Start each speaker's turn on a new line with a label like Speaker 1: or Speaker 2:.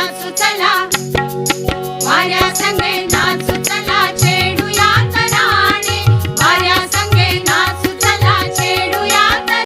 Speaker 1: वाचू चला वाऱ्या संग